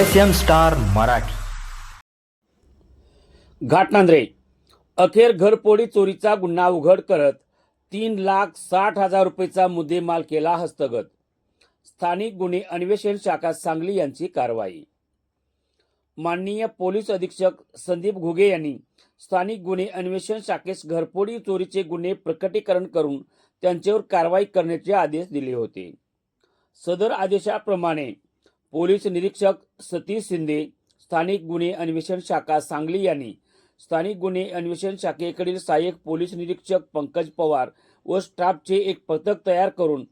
S M star Marathi. घाटनांद्रे अखेर घरपोडी चोरीचा गुन्हा उघड करत तीन लाख साठ हजार रुपयेचा मुद्देमाल केला हस्तगत. स्थानिक गुन्हे अन्वेषण शाखा सांगली यांची कारवाई. माननीय पोलीस अधीक्षक संदीप घुगे यांनी स्थानिक गुन्हे अन्वेषण शाखेस घरपोडी चोरीचे गुन्हे प्रकटीकरण करून त्यांच्यावर कारवाई करण्याचे आदेश दिले होते. सदर आदेशाप्रमाणे पोलीस निरीक्षक सतीश शिंदे स्थानिक गुन्हे अन्वेषण शाखा सांगली यांनी. स्थानिक गुन्हे अन्वेषण शाखेकडील सहाय्यक पोलीस निरीक्षक पंकज पवार व स्टाफचे एक पथक तयार करून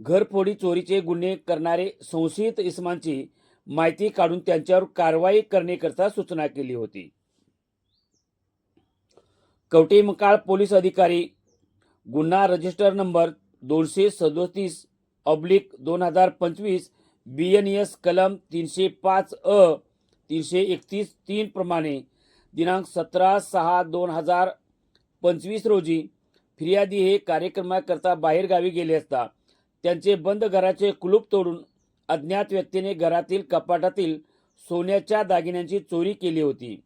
घरफोडी चोरीचे गुन्हे करणारे संशयित इसमांची माहिती काढून त्यांच्यावर कारवाई करण्याकरता सूचना केली होती. कवटेमकाळ पोलीस अधिकारी गुन्हा रजिस्टर नंबर दोनशे सदोतीस ऑब्लिक दोन हजार पंचवीस बी एन एस कलम तीनशे पाच अ तीनशे एकतीस तीन प्रमाणे दिनांक सतरा सहा दोन हजार पंचवीस रोजी फिर्यादी हे कार्यक्रमाकरता बाहेरगावी गेले असता त्यांचे बंद घराचे कुलूप तोडून अज्ञात व्यक्तीने घरातील कपाटातील सोन्याच्या दागिन्यांची चोरी केली होती.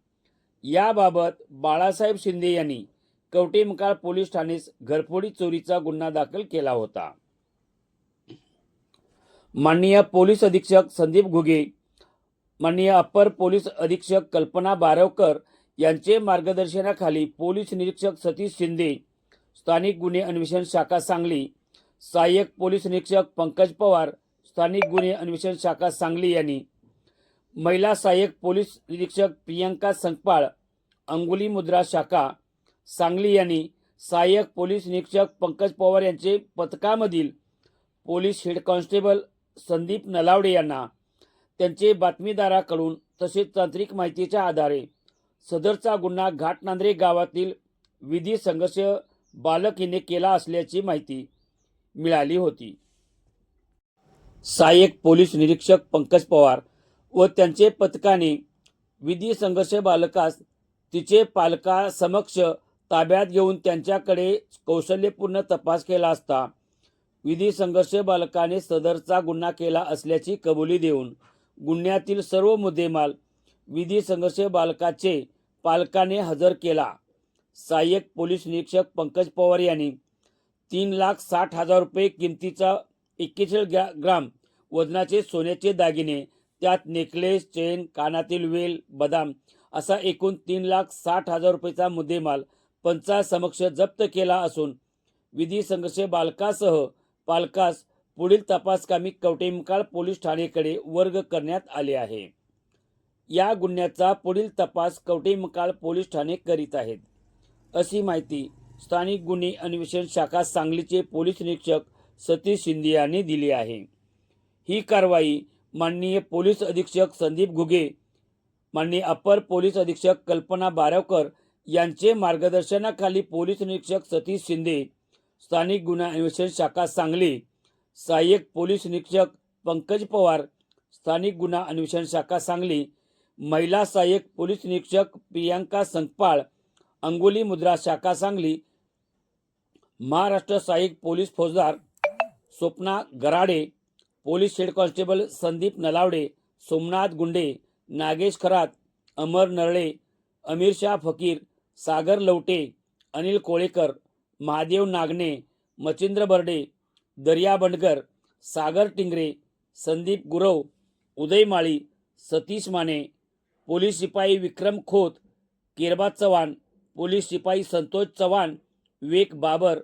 याबाबत बाळासाहेब शिंदे यांनी कवटेमकाळ पोलीस ठाणेस घरफोडी चोरीचा गुन्हा दाखल केला होता. माननीय पोलीस अधीक्षक संदीप घुगे माननीय अप्पर पोलीस अधीक्षक कल्पना बारवकर यांचे मार्गदर्शनाखाली पोलीस निरीक्षक सतीश शिंदे स्थानिक गुन्हे अन्वेषण शाखा सांगली सहाय्यक पोलीस निरीक्षक पंकज पवार स्थानिक गुन्हे अन्वेषण शाखा सांगली यांनी महिला सहाय्यक पोलीस निरीक्षक प्रियंका संकपाळ अंगुली मुद्रा शाखा सांगली यांनी सहाय्यक पोलीस निरीक्षक पंकज पवार यांचे पथकामधील police head constable Sandeep Nalawade यांना त्यांचे बातमीदाराकडून तसेच तांत्रिक माहितीच्या आधारे सदरचा गुन्हा घाटनांद्रे गावातील विधी संघर्ष बालक हिने केला असल्याची माहिती मिळाली होती. सहाय्यक पोलीस निरीक्षक पंकज पवार व त्यांचे पथकाने विधी संघर्ष बालकास तिचे पालकासमक्ष ताब्यात घेऊन त्यांच्याकडे कौशल्यपूर्ण तपास केला असता विधी संघर्ष बालकाने सदरचा गुन्हा केला असल्याची कबुली देऊन गुन्ह्यातील सर्व मुद्देमाल विधी संघर्ष बालकाचे पालकाने हजर केला. सहाय्यक पोलीस निरीक्षक पंकज पवार यांनी तीन लाख साठ हजार रुपये किमतीचा एक्केचाळीस ग्रा ग्राम वजनाचे सोन्याचे दागिने त्यात नेकलेस चेन कानातील वेल बदाम असा एकूण तीन लाख साठ हजार रुपयेचा मुद्देमाल पंचासमक्ष जप्त केला असून विधी संघर्ष बालकासह पालकास पुढील तपासकामी कवटेमकाळ पोलीस ठाणेकडे वर्ग करण्यात आले आहे. या गुन्ह्याचा पुढील तपास कवटेमकाळ पोलीस ठाणे करीत आहेत. अशी माहिती स्थानिक गुन्हे अन्वेषण शाखा सांगलीचे पोलीस निरीक्षक सतीश शिंदे यांनी दिली आहे. ही कारवाई माननीय पोलीस अधीक्षक संदीप घुगे माननीय अप्पर पोलीस अधीक्षक कल्पना बारवकर यांचे मार्गदर्शनाखाली पोलीस निरीक्षक सतीश शिंदे स्थानिक गुन्हा अन्वेषण शाखा सांगली. सहाय्यक पोलीस निरीक्षक पंकज पवार स्थानिक गुन्हा अन्वेषण शाखा सांगली. महिला सहाय्यक पोलीस निरीक्षक प्रियांका संकपाळ अंगोली मुद्रा शाखा सांगली. महाराष्ट्र सहाय्यक पोलीस फौजदार Swapna Garade police head constable Sandeep Nalawade Somnath Gunde Nagesh Kharat Amar Narale Amir Shah Fakir Sagar Lavate Anil Kolekar Mahadev Nagane Machindra Barde Darya Bandkar Sagar Tingre Sandeep Gurav Uday Mali Satish Mane police शिपाई विक्रम खोत केरबा चव्हाण पोलीस शिपाई संतोष चव्हाण विवेक बाबर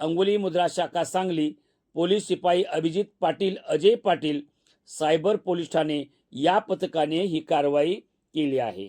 अंगुली मुद्रा शाखा सांगली पोलीस शिपाई अभिजित पाटील अजय पाटील सायबर पोलीस ठाणे या पथकाने ही कारवाई केली आहे.